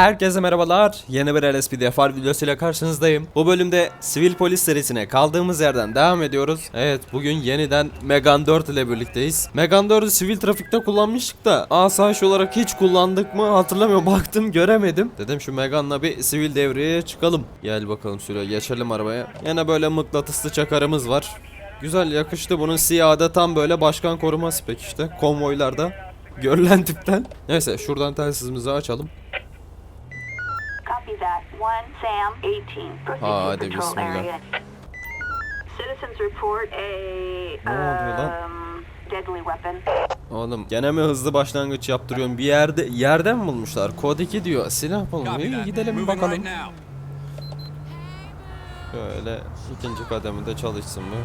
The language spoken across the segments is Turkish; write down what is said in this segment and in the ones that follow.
Herkese merhabalar. Yeni bir LSPD far videosuyla karşınızdayım. Bu bölümde sivil polis serisine kaldığımız yerden devam ediyoruz. Evet bugün yeniden Megan 4 ile birlikteyiz. Megan 4'ü sivil trafikte kullanmıştık da asayiş olarak hiç kullandık mı hatırlamıyorum. Baktım göremedim. Dedim şu Megan'la bir sivil devreye çıkalım. Gel bakalım şuraya geçelim arabaya. Yine böyle mıknatıslı çakarımız var. Güzel yakıştı bunun siyahı tam böyle başkan koruma spek işte konvoylarda görülen tipten. Neyse şuradan telsizimizi açalım. Sam 18. Proceed Hadi bismillah. Citizens report a Ne oluyor lan? um, deadly weapon. Oğlum gene mi hızlı başlangıç yaptırıyorum? Bir yerde yerden mi bulmuşlar? Kod 2 diyor. Silah bulmuş. Copy İyi gidelim bakalım. Şöyle ikinci kademede çalışsın mı?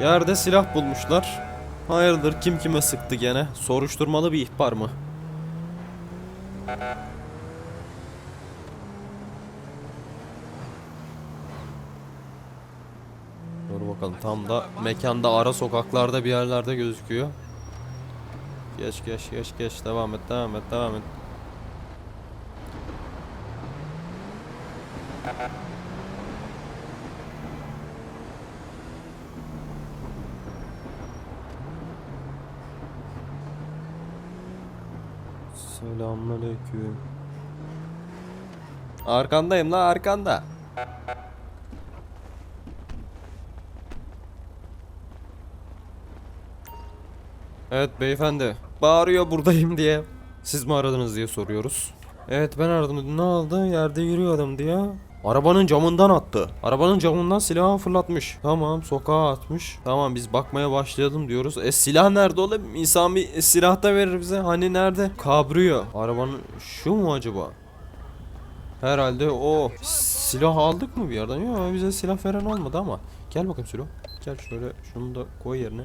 Yerde silah bulmuşlar. Hayırdır kim kime sıktı gene? Soruşturmalı bir ihbar mı? Bakalım tam da mekanda ara sokaklarda bir yerlerde gözüküyor. Geç geç geç geç devam et devam et devam et. Selamünaleyküm. Arkandayım la arkanda. Evet beyefendi. Bağırıyor buradayım diye. Siz mi aradınız diye soruyoruz. Evet ben aradım. Ne oldu? Yerde yürüyordum diye. Arabanın camından attı. Arabanın camından silahı fırlatmış. Tamam sokağa atmış. Tamam biz bakmaya başlayalım diyoruz. E silah nerede oğlum? İnsan bir silah da verir bize. Hani nerede? Kabrio. Arabanın şu mu acaba? Herhalde o. Silah aldık mı bir yerden? Yok bize silah veren olmadı ama. Gel bakayım Sülo. Gel şöyle şunu da koy yerine.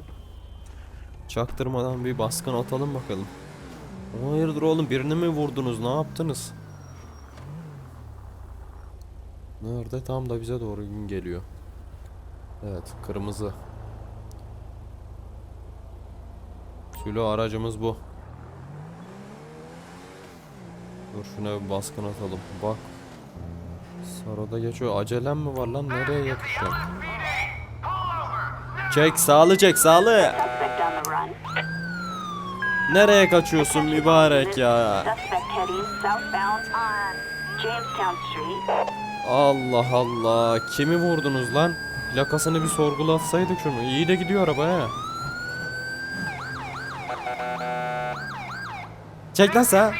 Çaktırmadan bir baskın atalım bakalım. Hayırdır oğlum birini mi vurdunuz ne yaptınız? Nerede? Tam da bize doğru gün geliyor. Evet kırmızı. Sülo aracımız bu. Dur şuna bir baskın atalım. Bak. Sarıda geçiyor. Acelem mi var lan? Nereye yakışıyor? Çek sağlı çek sağlı. Nereye kaçıyorsun mübarek ya? Allah Allah. Kimi vurdunuz lan? Plakasını bir sorgulatsaydık şunu. İyi de gidiyor araba he. Çek lan sen.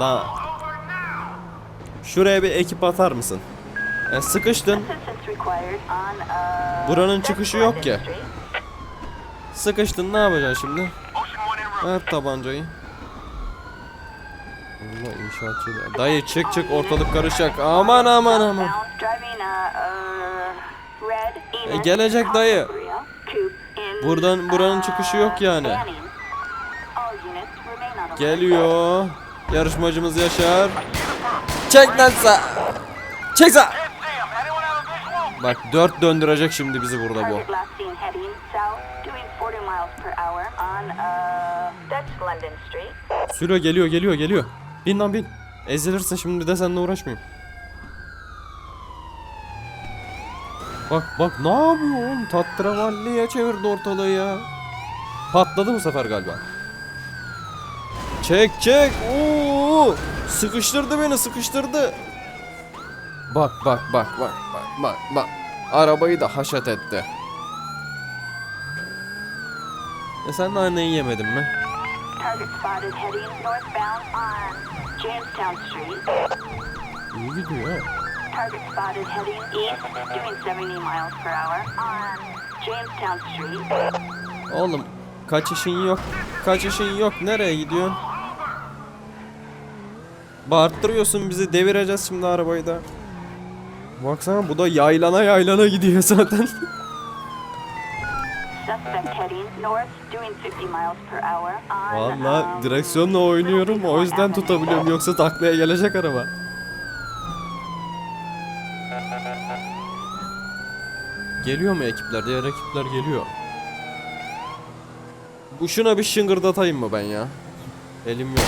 Lan. Şuraya bir ekip atar mısın? E, sıkıştın. Buranın çıkışı yok ki. Sıkıştın ne yapacaksın şimdi? Ver tabancayı. Allah inşaatçı da- Dayı çık çık ortalık karışacak. Aman aman aman. E, gelecek dayı. Buradan- buranın çıkışı yok yani. Geliyor. Yarışmacımız Yaşar. Çek lan sen. Çek sen. Bak dört döndürecek şimdi bizi burada bu. Target last seen heading south, doing 40 miles per hour on that's London Street. Sülo geliyor geliyor geliyor. Bin lan bin. Ezilirsin şimdi de seninle uğraşmayayım. Bak bak ne yapıyor oğlum? Tatravalliye çevirdi ortalığı ya. Patladı bu sefer galiba. Çek çek. Oo! Sıkıştırdı beni sıkıştırdı. Bak bak bak bak bak bak bak. Arabayı da haşat etti. E sen de anneyi yemedin mi? Target spotted heading northbound on Jamestown Street. İyi gidiyor. Target spotted heading east, doing 70 miles per hour on Jamestown Street. Oğlum kaçışın yok. Kaçışın yok. Nereye gidiyorsun? Bağırttırıyorsun bizi. Devireceğiz şimdi arabayı da. Baksana bu da yaylana yaylana gidiyor zaten. Suspect heading north, doing 50 miles per hour on Valla um, direksiyonla oynuyorum. O yüzden tutabiliyorum. Yoksa taklaya gelecek araba. Geliyor mu ekipler? Diğer ekipler geliyor. Bu şuna bir şıngırdatayım mı ben ya? Elim yok.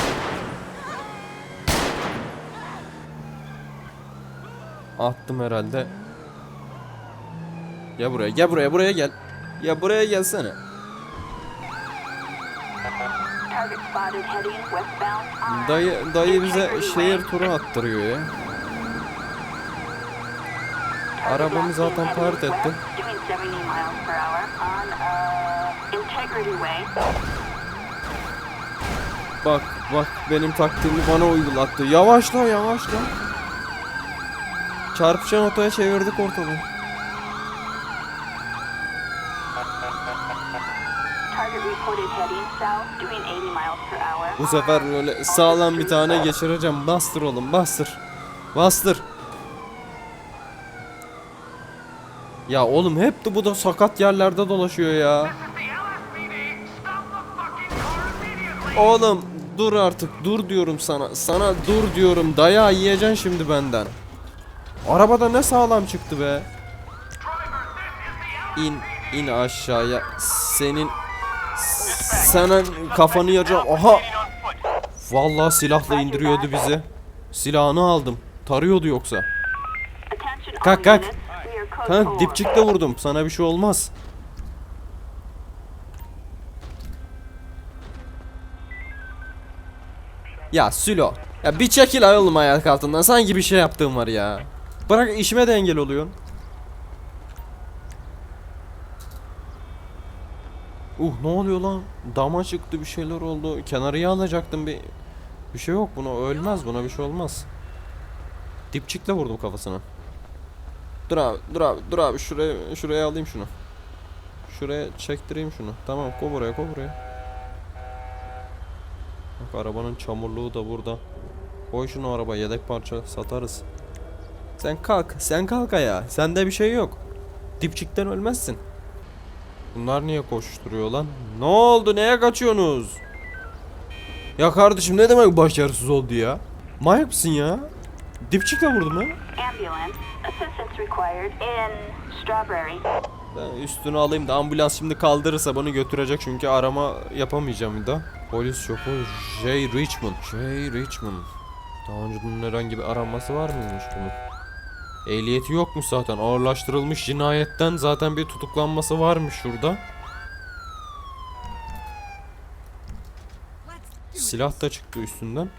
Attım herhalde. Gel buraya, gel buraya, buraya gel. Ya buraya gelsene. Dayı, dayı bize şehir turu attırıyor ya. Arabamı zaten part ettim. Doing 70 miles per hour on uh. Bak, bak benim taktiğimi bana uygulattı. Yavaşla, yavaşla. Çarpışan otoya çevirdik ortalığı. Target reported heading south, doing 80 miles per hour. Bu sefer böyle sağlam bir tane geçireceğim. Bastır oğlum, bastır. Bastır. Ya oğlum hep de bu da sakat yerlerde dolaşıyor ya. Oğlum dur artık dur diyorum sana. Sana dur diyorum. Dayağı yiyeceksin şimdi benden. Arabada ne sağlam çıktı be. İn in aşağıya. Senin senin kafanı yaracağım. Aha. Vallahi silahla indiriyordu bizi. Silahını aldım. Tarıyordu yoksa. Kalk, kalk. Kanka dipçikle vurdum. Sana bir şey olmaz. Ya Sülo. Ya bir çekil ay oğlum ayak altından. Sanki bir şey yaptığım var ya. Bırak işime de engel oluyorsun. Uh ne oluyor lan? Dama çıktı bir şeyler oldu. Kenarıya alacaktım bir. Bir şey yok buna ölmez buna bir şey olmaz. Dipçikle vurdum kafasına. Dur abi, dur abi, dur abi şuraya şuraya alayım şunu. Şuraya çektireyim şunu. Tamam, koy buraya, koy buraya. Bak arabanın çamurluğu da burada. Koy şunu araba yedek parça satarız. Sen kalk, sen kalk ayağa. Sende bir şey yok. Dipçikten ölmezsin. Bunlar niye koşturuyor lan? Ne oldu? Neye kaçıyorsunuz? Ya kardeşim ne demek başarısız oldu ya? Manyak mısın ya? Dipçikle vurdum Strawberry. Ben üstünü alayım da ambulans şimdi kaldırırsa bunu götürecek çünkü arama yapamayacağım bir daha. Polis şoför J. Richmond. J. Richmond. Daha önce bunun herhangi bir aranması var mıymış bunun? Ehliyeti yokmuş zaten. Ağırlaştırılmış cinayetten zaten bir tutuklanması varmış şurada. Silah da çıktı üstünden.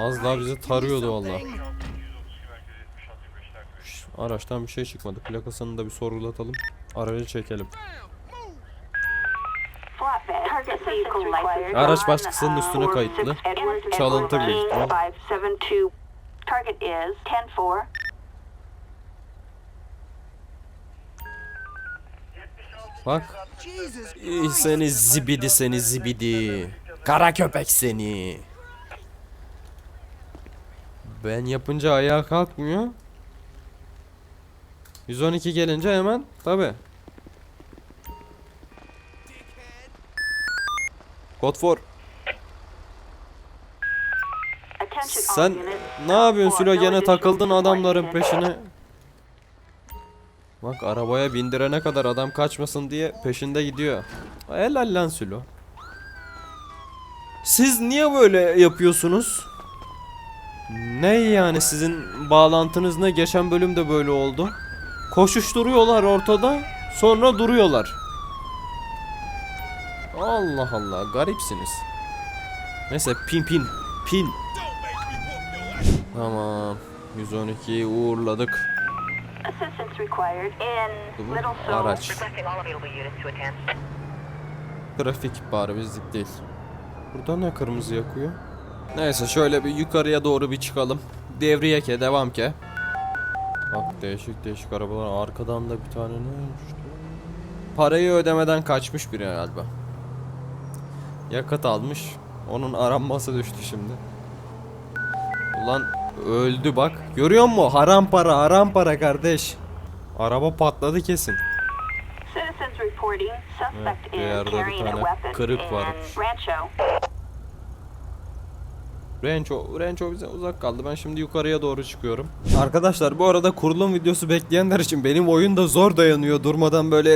Az daha bizi tarıyordu valla. Araçtan bir şey çıkmadı. Plakasını da bir sorgulatalım. Aracı çekelim. Araç uh, üstüne kayıtlı. 46 Edward Çalıntı büyük ihtimal. 572. Target is 10-4. Bak. İyi seni zibidi seni zibidi. Kara köpek seni. Ben yapınca ayağa kalkmıyor. 112 gelince hemen tabi. Kod Sen. ne yapıyorsun Sülo gene takıldın adamların peşine. Bak arabaya bindirene kadar adam kaçmasın diye peşinde gidiyor. Helal lan Sülo. Siz niye böyle yapıyorsunuz? Ne yani sizin bağlantınız ne? Geçen bölümde böyle oldu. Koşuşturuyorlar ortada sonra duruyorlar. Allah Allah garipsiniz. Neyse pin pin pin. Tamam. 112'yi uğurladık. Bu araç. Trafik bari bizlik değil. Burada ne kırmızı yakıyor? Neyse şöyle bir yukarıya doğru bir çıkalım. Devriye ke devam ke. Bak değişik değişik arabalar. Arkadan da bir tane ne işte. Parayı ödemeden kaçmış biri galiba. Yakıt almış. Onun aranması düştü şimdi. Ulan öldü bak. Görüyor musun? Haram para, haram para kardeş. Araba patladı kesin. Suspect bir yerde bir tane kırık varmış. Rancho. Rancho, bize uzak kaldı. Ben şimdi yukarıya doğru çıkıyorum. Arkadaşlar bu arada kurulum videosu bekleyenler için benim oyun da zor dayanıyor. Durmadan böyle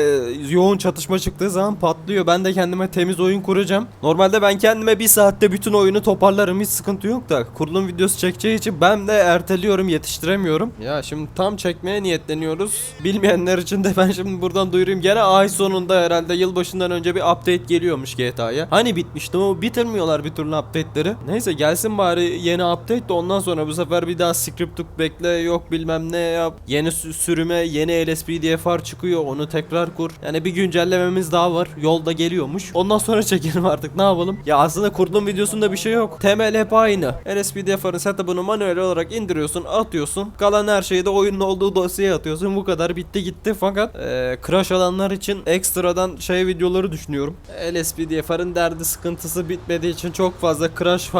yoğun çatışma çıktığı zaman patlıyor. Ben de kendime temiz oyun kuracağım. Normalde ben kendime bir saatte bütün oyunu toparlarım. Hiç sıkıntı yok da. Kurulum videosu çekeceği için ben de erteliyorum, yetiştiremiyorum. Ya şimdi tam çekmeye niyetleniyoruz. Bilmeyenler için de ben şimdi buradan duyurayım. Gene ay sonunda herhalde yılbaşından önce bir update geliyormuş GTA'ya. Hani bitmişti o bitirmiyorlar bir türlü update'leri. Neyse gelsin bari yeni update de ondan sonra bu sefer bir daha script hook bekle yok bilmem ne yap. Yeni sü- sürüme yeni LSPDFR çıkıyor onu tekrar kur. Yani bir güncellememiz daha var. Yolda geliyormuş. Ondan sonra çekelim artık ne yapalım. Ya aslında kurulum videosunda bir şey yok. Temel hep aynı. LSPDFR'ın setup'ını manuel olarak indiriyorsun atıyorsun. Kalan her şeyi de oyunun olduğu dosyaya atıyorsun. Bu kadar bitti gitti fakat eee crash alanlar için ekstradan şey videoları düşünüyorum. LSPDFR'ın derdi sıkıntısı bitmediği için çok fazla crash ve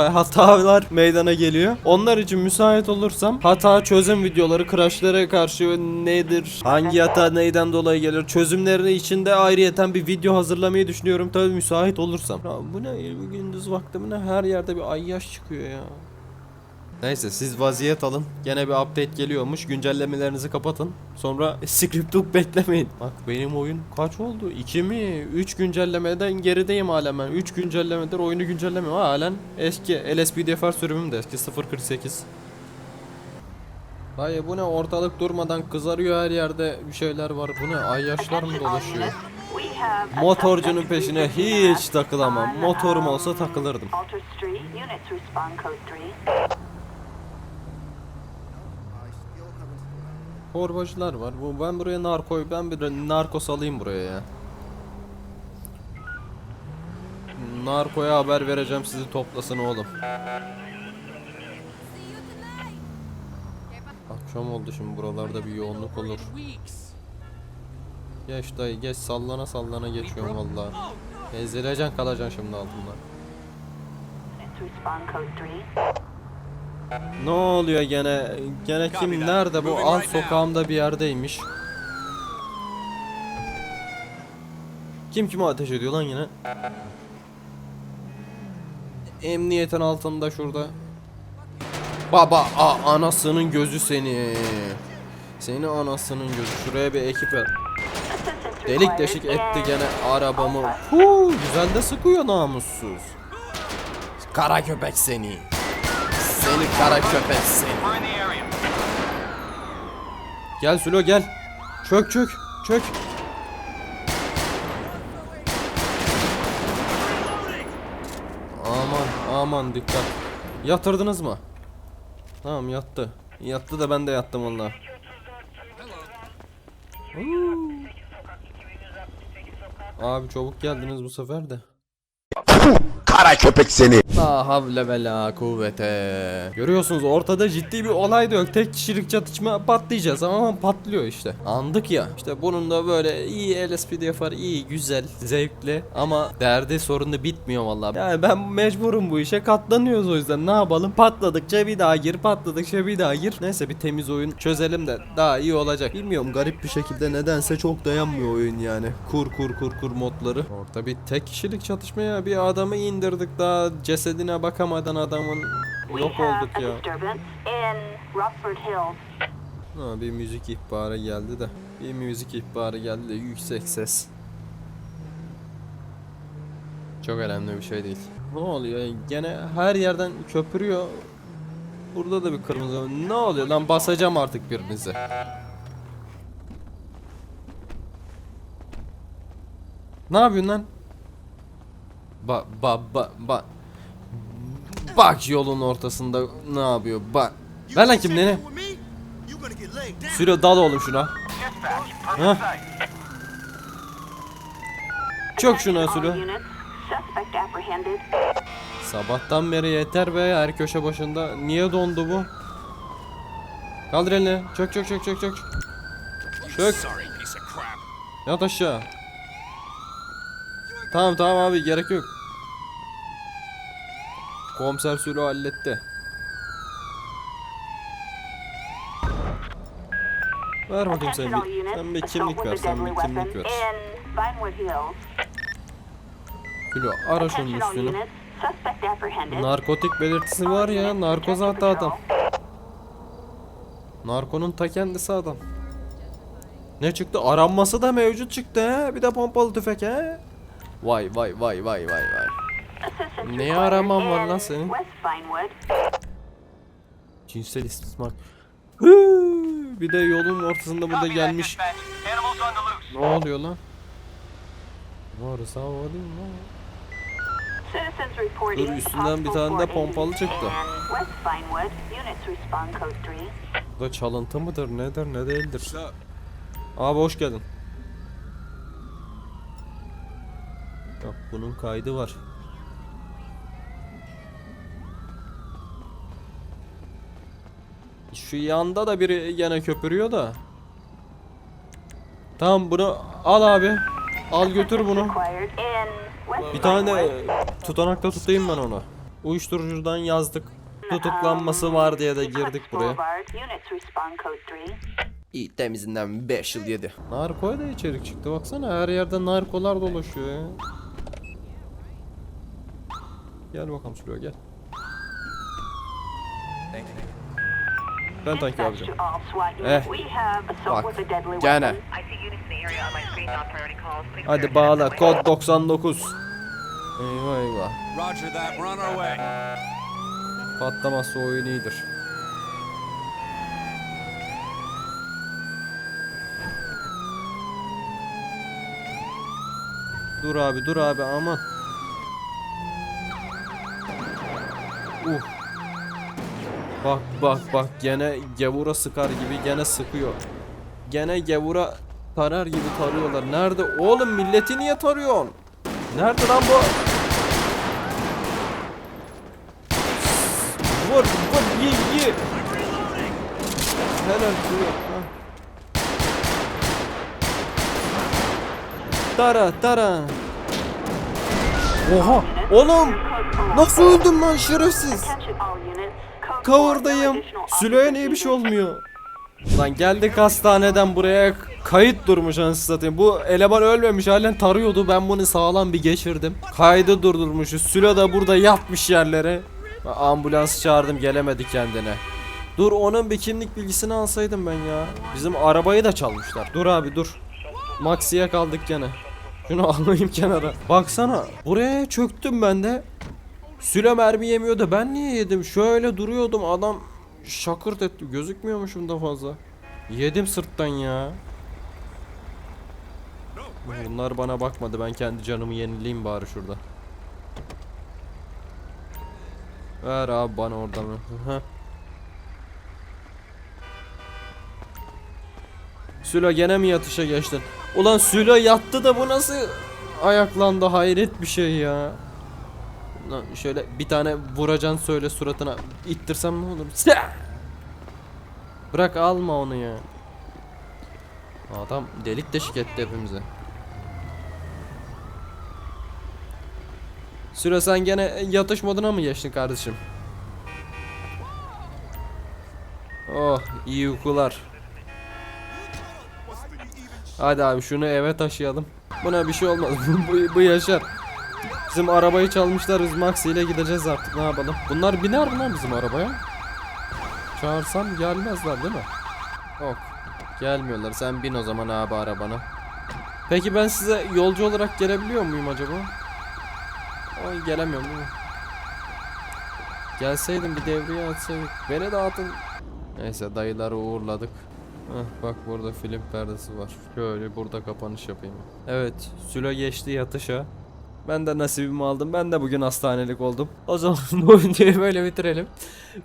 hatalar meydana geliyor. Onlar için müsait olursam hata çözüm videoları crashlara karşı nedir? Hangi hata neyden dolayı gelir? Çözümlerini içinde ayrıyeten bir video hazırlamayı düşünüyorum tabii müsait olursam. Ya bu ne? Bu gündüz vakti mi ne? Her yerde bir ayyaş çıkıyor ya. Neyse siz vaziyet alın. Gene bir update geliyormuş. Güncellemelerinizi kapatın. Sonra script hook beklemeyin. Bak benim oyun kaç oldu? 2 mi? 3 güncellemeden gerideyim halen ben. 3 güncellemedir oyunu güncellemiyorum. Halen eski LSPDFR sürümüm de eski 0.48. Dayı bu ne ortalık durmadan kızarıyor her yerde bir şeyler var. Bu ne ayyaşlar mı dolaşıyor? Motorcunun peşine hiç takılamam. Motorum um, olsa takılırdım. Alter Street, units respond code 3. Torbacılar var. Bu ben buraya narko ben bir narko salayım buraya ya. Narkoya haber vereceğim sizi toplasın oğlum. Akşam oldu şimdi buralarda bir yoğunluk olur. Geç dayı geç sallana sallana geçiyorum valla. Ezileceksin kalacaksın şimdi altında. Ne oluyor gene? Gene kim nerede bu alt sokağımda bir yerdeymiş. Kim kime ateş ediyor lan yine? Emniyetin altında şurada. Baba a, anasının gözü seni. Seni anasının gözü. Şuraya bir ekip ver. Delik deşik etti gene arabamı. Huu, güzel de sıkıyor namussuz. Kara köpek seni. Seni kara köpek seni. Gel Sülo gel. Çök çök çök. Aman aman dikkat. Yatırdınız mı? Tamam yattı. Yattı da ben de yattım valla. Abi çabuk geldiniz bu sefer de. Kara köpek seni. La havle ve la kuvvete. Görüyorsunuz ortada ciddi bir olay da yok. Tek kişilik çatışma patlayacağız ama patlıyor işte. Andık ya. İşte bunun da böyle iyi LSPDFR iyi güzel zevkli ama derdi sorunu bitmiyor vallahi. Yani ben mecburum bu işe katlanıyoruz o yüzden ne yapalım? Patladıkça bir daha gir patladıkça bir daha gir. Neyse bir temiz oyun çözelim de daha iyi olacak. Bilmiyorum garip bir şekilde nedense çok dayanmıyor oyun yani. Kur kur kur kur modları. Orada bir tek kişilik çatışmaya bir adamı indirdik daha cesedine bakamadan adamın yok olduk ya. Ha, bir müzik ihbarı geldi de. Bir müzik ihbarı geldi de yüksek ses. Çok önemli bir şey değil. Ne oluyor? Gene her yerden köpürüyor. Burada da bir kırmızı. Ne oluyor lan basacağım artık birinize. Ne yapıyorsun lan? Ba ba ba ba. Bak yolun ortasında ne yapıyor? Bak. Ver lan kimliğini. Süre dal oğlum şuna. Hah. Çök şuna Süre. Sabahtan beri yeter be her köşe başında. Niye dondu bu? Kaldır elini. Çök çök çök çök çök. Çök. Yat aşağı. Tamam tamam abi gerek yok. Komiser Sülo halletti. Ver bakayım sen bir. Sen bir kimlik ver. Sen bir kimlik ver. Sülo ara şunun üstünü. Narkotik belirtisi var ya. Narkoz hatta adam. Narkonun ta kendisi adam. Ne çıktı? Aranması da mevcut çıktı he. Bir de pompalı tüfek he. Vay vay vay vay vay vay. Required araman var lan senin? Cinsel istismar. Hıı, bir de yolun ortasında burada gelmiş. Ne oluyor lan? Değil mi lan? Citizens reporting Dur, üstünden bir tane de pompalı çıktı. in West Vinewood. Units respond code 3. Bu da çalıntı mıdır nedir ne değildir. Abi hoş geldin. Yok bunun kaydı var. Şu yanda da biri gene köpürüyor da. Tamam bunu al abi. Al götür bunu. Bir tane de tutanakta tutayım ben onu. Uyuşturucudan yazdık. Tutuklanması var diye de girdik buraya. Boulevard. Units respond code 3. İyi temizinden 5 yıl yedi. Narkoya da içerik çıktı baksana her yerde narkolar dolaşıyor ya. Gel bakalım şuraya gel. On my screen, non-priority calls. Please Hadi bağla kod 99. Eyvah eyvah. Patlamazsa oyun iyidir. Dur abi dur abi aman. Uh. Bak bak bak gene gavura sıkar gibi gene sıkıyor. Gene gavura tarar gibi tarıyorlar. Nerede? Oğlum milleti niye tarıyorsun? Nerede lan bu? Vur vur ye ye. Helal ha. Tara tara. Oha oğlum nasıl öldüm lan şerefsiz. Cover'dayım. Sülo'ya niye bir şey olmuyor? Lan geldik hastaneden buraya kayıt durmuş anasını satayım. Bu eleman ölmemiş halen tarıyordu. Ben bunu sağlam bir geçirdim. Kaydı durdurmuşuz. Sülo da burada yatmış yerlere. Ambulans çağırdım gelemedi kendine. Dur onun bir kimlik bilgisini alsaydım ben ya. Bizim arabayı da çalmışlar. Dur abi dur. Maxi'ye kaldık gene. Şunu alayım kenara. Baksana buraya çöktüm ben de. Süle mermi yemiyordu. Ben niye yedim? Şöyle duruyordum. Adam şakırt etti. Gözükmüyormuşum da fazla. Yedim sırttan ya. Bunlar bana bakmadı. Ben kendi canımı yenileyim bari şurada. Ver abi bana oradan. Sülo gene mi yatışa geçtin? Ulan Sülo yattı da bu nasıl ayaklandı hayret bir şey ya. Lan şöyle bir tane vuracan söyle suratına ittirsem ne olur? Bırak alma onu ya. Adam delik deşik etti hepimizi. Süre sen gene yatış moduna mı geçtin kardeşim? Oh iyi uykular. Hadi abi şunu eve taşıyalım. Buna bir şey olmaz. bu, bu yaşar. Bizim arabayı çalmışlar. Biz Maxi ile gideceğiz artık. Ne yapalım? Bunlar biner mi lan bizim arabaya? Çağırsam gelmezler değil mi? Yok. Gelmiyorlar. Sen bin o zaman abi arabana. Peki ben size yolcu olarak gelebiliyor muyum acaba? Ay gelemiyorum değil mi? Gelseydim bir devreye atsaydık. Beni dağıtın. Neyse dayıları uğurladık. Heh, bak burada film perdesi var. Şöyle burada kapanış yapayım. Evet, Sülo geçti yatışa. Ben de nasibimi aldım. Ben de bugün hastanelik oldum. O zaman bu videoyu böyle bitirelim.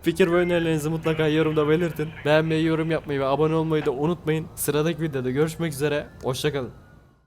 Fikir ve önerilerinizi mutlaka yorumda belirtin. Beğenmeyi, yorum yapmayı ve abone olmayı da unutmayın. Sıradaki videoda görüşmek üzere. Hoşçakalın.